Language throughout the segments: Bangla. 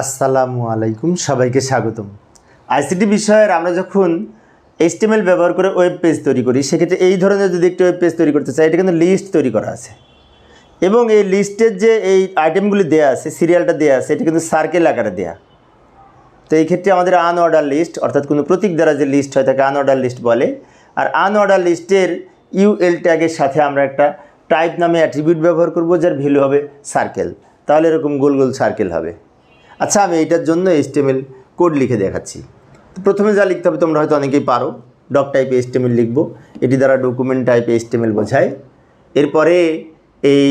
আসসালামু আলাইকুম, সবাইকে স্বাগতম। আইসিটি বিষয়ের আমরা যখন এইচটিএমএল ব্যবহার করে ওয়েব পেজ তৈরি করি, সেক্ষেত্রে এই ধরনের যদি একটি ওয়েব পেজ তৈরি করতে চাই, এটা কিন্তু লিস্ট তৈরি করা আছে। এবং এই লিস্টের যে এই আইটেমগুলি দেওয়া আছে সিরিয়ালটা দেওয়া আছে, এটা কিন্তু সার্কেল আকারে দেওয়া তো এই ক্ষেত্রে আমাদের আনঅর্ডার লিস্ট অর্থাৎ কোনো প্রতীক দ্বারা যে লিস্ট হয়, তাকে আনঅর্ডার লিস্ট বলে। আর আনঅর্ডার লিস্টের ইউএল ট্যাগের সাথে আমরা একটা টাইপ নামে অ্যাট্রিবিউট ব্যবহার করব, যার ভ্যালু হবে সার্কেল তাহলে এরকম গোল গোল সার্কেল হবে। আচ্ছা আমি এইটার জন্য এইচটিএমএল কোড লিখে দেখাচ্ছি। তো প্রথমে যা লিখতে হবে, তোমরা হয়তো অনেকেই পারো। ডক টাইপে এইচটিএমএল লিখব। এটি দ্বারা ডকুমেন্ট টাইপে এইচটিএমএল বোঝায়। এরপরে এই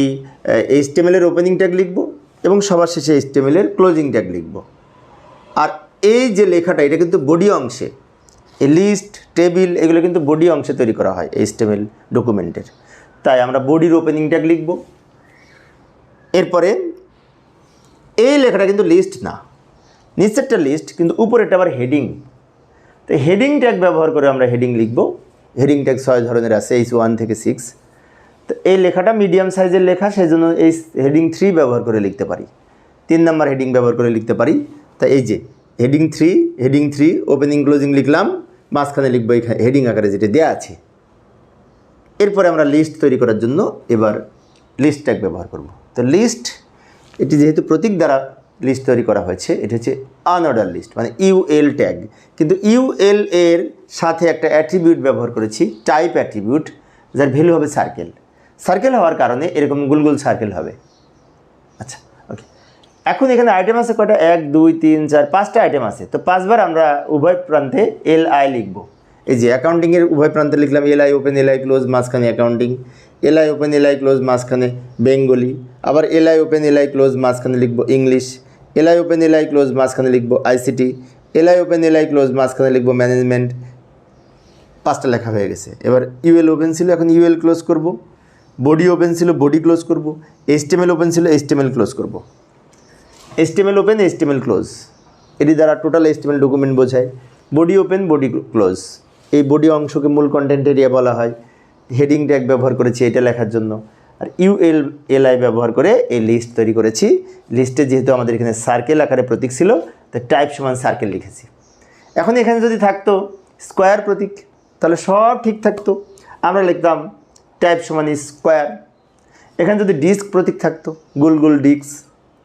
এইচটিএমএলের ওপেনিং ট্যাগ লিখব এবং সবার শেষে এইচটিএমএলের ক্লোজিং ট্যাগ লিখব। আর এই যে লেখাটা, এটা কিন্তু বডি অংশে। এই লিস্ট টেবিল এগুলো কিন্তু বডি অংশে তৈরি করা হয় এইচটিএমএল ডকুমেন্টের তাই আমরা বডির ওপেনিং ট্যাগ লিখব। এরপরে এই লেখাটা কিন্তু লিস্ট না। নিচেরটা লিস্ট কিন্তু উপরেরটা আবার হেডিং তো হেডিং ট্যাগ ব্যবহার করে আমরা হেডিং লিখব। হেডিং ট্যাগ ছয় ধরনের আছে এইচ ওয়ান থেকে সিক্স তো এই লেখাটা মিডিয়াম সাইজের লেখা সেই জন্য এই হেডিং থ্রি ব্যবহার করে লিখতে পারি। তিন নাম্বার হেডিং ব্যবহার করে লিখতে পারি। তা এই যে heading three heading three opening closing লিখলাম। মাঝখানে লিখব এই হেডিং আকারে যেটা দেওয়া আছে। এরপরে আমরা লিস্ট তৈরি করার জন্য এবার লিস্ট ট্যাগ ব্যবহার করব। তো লিস্ট এটি যেহেতু প্রতীক দ্বারা লিস্ট তৈরি করা হয়েছে, এটা হচ্ছে আনঅর্ডার লিস্ট মানে ইউএল ট্যাগ কিন্তু ইউএল এর সাথে একটা অ্যাট্রিবিউট ব্যবহার করেছি টাইপ অ্যাট্রিবিউট যার ভ্যালু হবে সার্কেল সার্কেল হওয়ার কারণে এরকম গুল গুল সার্কেল হবে। আচ্ছা ওকে এখন এখানে আইটেম আছে কয়টা? এক, দুই, তিন, চার, পাঁচটা আইটেম আছে। তো পাঁচবার আমরা উভয় প্রান্তে এল আই লিখব। এই যে অ্যাকাউন্টিংয়ের উভয় প্রান্তে লিখলাম L I open L I close মাঝখানে accounting L I open L I close মাঝখানে বেঙ্গলি আবার L I open L I close মাঝখানে লিখব English L I open L I close মাঝখানে লিখব ICT L I open L I close মাঝখানে লিখব ম্যানেজমেন্ট পাঁচটা লেখা হয়ে গেছে এবার ইউএল ওপেন ছিল এখন ইউএল ক্লোজ করব বডি ওপেন ছিল বডি ক্লোজ করব এইচটিএমএল ওপেন ছিল এইচটিএমএল ক্লোজ করব এইচটিএমএল ওপেন এইচটিএমএল ক্লোজ এটি দ্বারা টোটাল এইচটিএমএল ডকুমেন্ট বোঝায় বডি ওপেন বডি ক্লোজ এই বডি অংশকে মূল কন্টেন্ট এরিয়া বলা হয়। হেডিং ট্যাগ ব্যবহার করেছি এটা লেখার জন্য। আর ইউএল এলআই ব্যবহার করে এই লিস্ট তৈরি করেছি। লিস্টে যেহেতু আমাদের এখানে সার্কেল আকারে প্রতীক ছিল, তাই টাইপ সমান সার্কেল লিখেছি। এখন এখানে যদি থাকতো স্কোয়ার প্রতীক, তাহলে সব ঠিক থাকতো। আমরা লিখতাম টাইপ সমান স্কোয়ার এখানে যদি ডিস্ক প্রতীক থাকতো গোল গোল ডিস্ক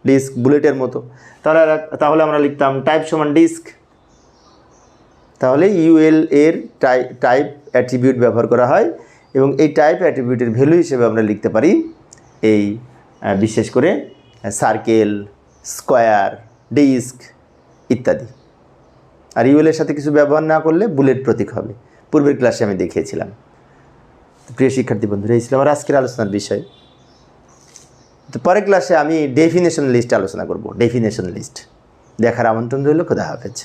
ডিস্ক বুলেটের মতো, তাহলে তাহলে আমরা লিখতাম টাইপ সমান ডিস্ক তাহলে ইউএল এর টাইপ অ্যাট্রিবিউট ব্যবহার করা হয় এবং এই টাইপ অ্যাট্রিবিউটের ভ্যালু হিসেবে আমরা লিখতে পারি এই বিশেষ করে সার্কেল স্কোয়ার ডিস্ক ইত্যাদি। আর ইউএল এর সাথে কিছু ব্যবহার না করলে বুলেট প্রতীক হবে। পূর্বের ক্লাসে আমি দেখিয়েছিলাম। প্রিয় শিক্ষার্থী বন্ধুরা, এই ছিল আমার আজকের আলোচনার বিষয়। তো পরের ক্লাসে আমি ডেফিনেশন লিস্ট আলোচনা করব। ডেফিনেশন লিস্ট দেখার আমন্ত্রণ রইল, খোদা হাফেজ।